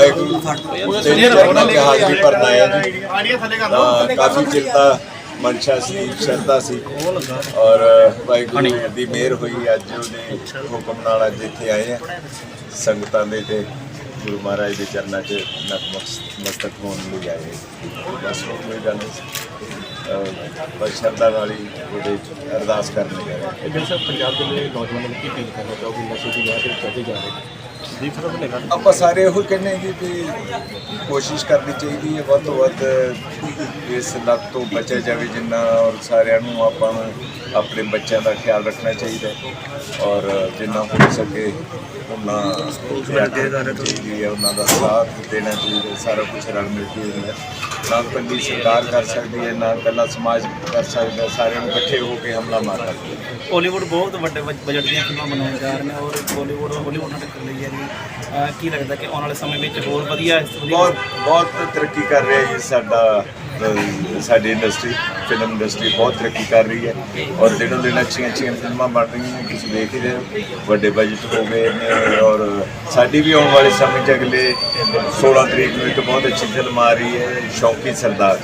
ਵਾਹਿਗੁਰੂ। ਤੇਰੇ ਚਰਨਾਂ 'ਚ ਹਾਜ਼ਰੀ ਭਰਨ ਜੀ। ਤਾਂ ਕਾਫੀ ਚਿੰਤਾ ਮਨਸ਼ਾ ਸੀ ਸ਼ਰਧਾ ਸੀ। ਔਰ ਵਾਹਿਗੁਰੂ ਦੀ ਮਿਹਰ ਹੋਈ ਅੱਜ ਉਹਦੇ ਹੁਕਮ ਨਾਲ ਅੱਜ ਇੱਥੇ ਆਏ ਆ। ਸੰਗਤਾਂ ਦੇ ਤੇ ਗੁਰੂ ਮਹਾਰਾਜ ਦੇ ਚਰਨਾਂ 'ਚ ਨਤਮਸਤਕ ਹੋਣ ਲਈ ਆਏ ਬਸ ਹੋਰ ਕੋਈ ਗੱਲ। ਨਹੀਂ ਬਸ ਸ਼ਰਧਾ ਨਾਲ ਹੀ ਉਹਦੇ ਅਰਦਾਸ ਕਰਨ ਲਈ ਆਏ ਬਿਲ ਸਾਹਿਬ ਪੰਜਾਬ ਦੇ ਨੌਜਵਾਨਾਂ ਨੂੰ ਕੀ ਅਪੀਲ ਕਰਨਾ ਚਾਹੋਗੇ? ਨਸ਼ੇ ਦੀ ਰਾਹ ਤੇ ਚੱਲਦੇ ਜਾ ਰਹੇ ਜੀ ਸਾਹਿਬ ਨੇ ਆਪਾਂ ਸਾਰੇ ਇਹੋ ਕਹਿੰਦੇ ਜੀ ਵੀ ਕੋਸ਼ਿਸ਼ ਕਰਨੀ ਚਾਹੀਦੀ ਹੈ, ਵੱਧ ਤੋਂ ਵੱਧ ਇਸ ਲੱਤ ਤੋਂ ਬਚਿਆ ਜਾਵੇ ਜਿੰਨਾ ਔਰ ਸਾਰਿਆਂ ਨੂੰ ਆਪਾਂ ਨੂੰ ਆਪਣੇ ਬੱਚਿਆਂ ਦਾ ਖਿਆਲ ਰੱਖਣਾ ਚਾਹੀਦਾ ਹੈ ਔਰ ਜਿੰਨਾ ਹੋ ਸਕੇ ਉਹਨਾਂ ਚਾਹੀਦੀ ਹੈ, ਉਹਨਾਂ ਦਾ ਸਾਥ ਦੇਣਾ ਚਾਹੀਦਾ ਸਾਰਾ ਕੁਝ ਰਲ ਮਿਲ ਕੇ ਹੁੰਦਾ ਹੈ। ਨਾ ਇਕੱਲੀ ਸਰਕਾਰ ਕਰ ਸਕਦੀ ਹੈ ਨਾ ਇਕੱਲਾ ਸਮਾਜ ਕਰ ਸਕਦਾ ਹੈ। ਸਾਰਿਆਂ ਨੂੰ ਇਕੱਠੇ ਹੋ ਕੇ ਹਮਲਾ ਮਾਰ ਸਕਦੇ ਹੈ। ਹਾਲੀਵੁੱਡ ਬਹੁਤ ਵੱਡੇ ਬਜ- ਬਜਟ ਦੀਆਂ ਫਿਲਮਾਂ ਬਣਾਉਣ ਜਾ ਰਹੇ ਨੇ ਔਰ ਬਾਲੀਵੁੱਡ ਹਾਲੀਵੁੱਡ ਨਾਲ ਟੱਕਰ ਲਈ ਹੈ ਜੀ ਅਹ ਕੀ ਲੱਗਦਾ ਕਿ ਆਉਣ ਵਾਲੇ ਸਮੇਂ ਵਿੱਚ ਹੋਰ ਵਧੀਆ ਵਧੀਆ- ਬਹੁਤ ਬਹੁਤ ਤਰੱਕੀ ਕਰ ਰਿਹਾ ਜੀ ਸਾਡਾ ਸਾਡੀ ਇੰਡਸਟਰੀ ਫਿਲਮ ਇੰਡਸਟਰੀ ਬਹੁਤ ਤਰੱਕੀ ਕਰ ਰਹੀ ਹੈ ਔਰ ਦਿਨੋਂ ਦਿਨ ਅੱਛੀਆਂ ਅੱਛੀਆਂ ਫਿਲਮਾਂ ਬਣ ਰਹੀਆਂ ਨੇ। ਤੁਸੀਂ ਦੇਖ ਹੀ ਰਹੇ ਹੋ, ਵੱਡੇ ਬਜਟ ਹੋ ਗਏ ਨੇ ਔਰ ਸਾਡੀ ਵੀ ਆਉਣ ਵਾਲੇ ਸਮੇਂ 'ਚ ਅਗਲੇ 16 ਤਰੀਕ ਨੂੰ ਇੱਕ ਬਹੁਤ ਅੱਛੀ ਫਿਲਮ ਆ ਰਹੀ ਹੈ, ਸ਼ੌਕੀ ਸਰਦਾਰ।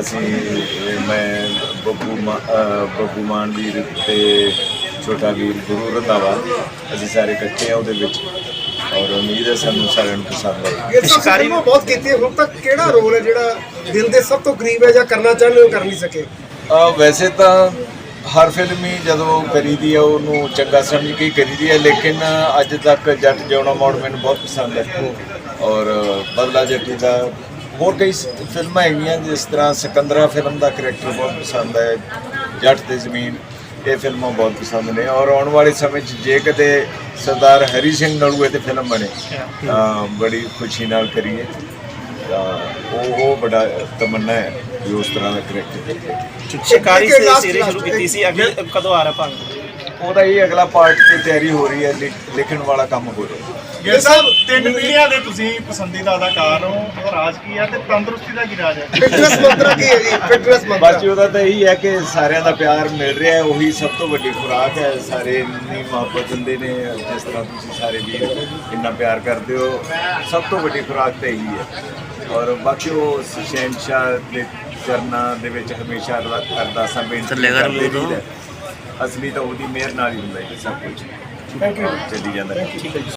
ਅਸੀਂ, ਮੈਂ ਬੱਬੂ ਮਾ- ਬੱਬੂ ਮਾਨ ਵੀਰ ਤੇ ਛੋਟਾ ਵੀਰ ਗੁਰੂ ਰੰਧਾਵਾ, ਅਸੀਂ ਸਾਰੇ ਇਕੱਠੇ ਆ ਉਹਦੇ ਵਿੱਚ। ਔਰ ਉਮੀਦ ਹੈ ਸਾਨੂੰ ਸਾਰਿਆਂ ਨੂੰ ਪਸੰਦ ਆਏ ਇਹ ਸਭ ਫਿਲਮਾਂ ਬਹੁਤ ਕੀਤੀਆਂ ਹੁਣ ਤੱਕ ਕਿਹੜਾ ਰੋਲ ਹੈ ਜਿਹੜਾ ਦਿਲ ਦੇ ਸਭ ਤੋਂ ਕਰੀਬ ਹੈ ਜਾਂ ਕਰਨਾ ਚਾਹੁੰਦੇ ਹੋ ਕਰ ਨਹੀਂ ਸਕੇ? ਅਹ ਵੈਸੇ ਤਾਂ ਹਰ ਫਿਲਮ ਹੀ ਜਦੋਂ ਕਰੀਦੀ ਹੈ ਉਹਨੂੰ ਚੰਗਾ ਸਮਝ ਕੇ ਹੀ ਕਰੀਦੀ ਹੈ ਲੇਕਿਨ ਅੱਜ ਤੱਕ ਜੱਟ ਜਿਉਣਾ ਮੋੜ ਮੈਨੂੰ ਬਹੁਤ ਪਸੰਦ ਹੈ। ਔਰ ਬਦਲਾ ਜੱਟੀ ਦਾ ਹੋਰ ਕਈ ਫਿਲਮਾਂ ਹੈਗੀਆਂ ਜਿਸ ਤਰ੍ਹਾਂ ਸਿਕੰਦਰਾ ਫਿਲਮ ਦਾ ਕਰੈਕਟਰ ਬਹੁਤ ਪਸੰਦ ਹੈ ਜੱਟ ਤੇ ਜ਼ਮੀਨ ਇਹ ਫਿਲਮਾਂ ਬਹੁਤ ਪਸੰਦ ਨੇ। ਔਰ ਆਉਣ ਵਾਲੇ ਸਮੇਂ 'ਚ ਜੇ ਕਦੇ ਸਰਦਾਰ ਹਰੀ ਸਿੰਘ ਨਲੂਏ ਤੇ ਫਿਲਮ ਬਣੇ। ਤਾਂ ਬੜੀ ਖੁਸ਼ੀ ਨਾਲ ਕਰੀਏ। ਤਾਂ ਉਹ ਉਹ ਬੜਾ ਤਮੰਨਾ ਹੈ ਕਿ ਉਸ ਤਰ੍ਹਾਂ ਦਾ ਕਰੈਕਟਰ। ਕਰੀਏ ਸ਼ਿਕਾਰੀ ਸੇ ਸੀਰੀਜ਼ ਸ਼ੁਰੂ ਕੀਤੀ ਸੀ। ਅੱਗੇ ਕਦੋਂ ਆ ਰਿਹਾ ਭਾਗ? ਉਹਦਾ ਹੀ ਅਗਲਾ ਪਾਰਟ ਦੀ ਤਿਆਰੀ ਹੋ ਰਹੀ ਹੈ ਲਿਖ- ਲਿਖਣ ਵਾਲਾ ਕੰਮ ਹੋ ਰਿਹਾ। ਗਿਲ ਸਾਹਿਬ ਤਿੰਨ ਪੀੜ੍ਹੀਆਂ ਦੇ ਤੁਸੀਂ ਪਸੰਦੀਦਾ ਅਦਾਕਾਰ ਹੋ ਉਹ ਰਾਜ ਕੀ ਹੈ ਤੇ ਤੰਦਰੁਸਤੀ ਦਾ ਕੀ ਰਾਜ ਹੈ? ਫਿਟਨੈਸ ਮੰਤਰਾ ਕੀ ਹੈ ਜੀ? ਫਿਟਨੈਸ ਬਸ ਮੰਤਰਾ ਜੀ ਉਹਦਾ ਤਾਂ ਇਹੀ ਹੈ ਕਿ ਸਾਰਿਆਂ ਦਾ ਪਿਆਰ ਮਿਲ ਰਿਹਾ ਹੈ ਉਹੀ ਸਭ ਤੋਂ ਵੱਡੀ ਖੁਰਾਕ ਹੈ। ਸਾਰੇ ਇੰਨੀ ਮੁਹੱਬਤ ਦਿੰਦੇ ਨੇ ਜਿਸ ਤਰ੍ਹਾਂ ਤੁਸੀਂ ਸਾਰੇ ਵੀਰ ਇੰਨਾ ਪਿਆਰ ਕਰਦੇ ਹੋ ਸਭ ਤੋਂ ਵੱਡੀ ਖੁਰਾਕ ਤਾਂ ਇਹੀ ਹੈ। ਔਰ ਬਾਕੀ ਉਹ ਸ਼ਹਿਨशाह ਦੇ ਚਰਨਾਂ ਦੇ ਵਿੱਚ ਹਮੇਸ਼ਾ ਅਰਦਾ- ਅਰਦਾਸਾਂ ਬੇਨਤੀ ਕਰਦੇ ਰਹੀਦਾ। ਅਸਲੀ ਤਾਂ ਉਹਦੀ ਮਿਹਰ ਨਾਲ ਹੀ ਹੁੰਦਾ ਹੈ ਸਭ ਕੁਝ ਥੈਂਕ ਯੂ ਚੱਲੀ ਜਾਂਦਾ। ਹੈ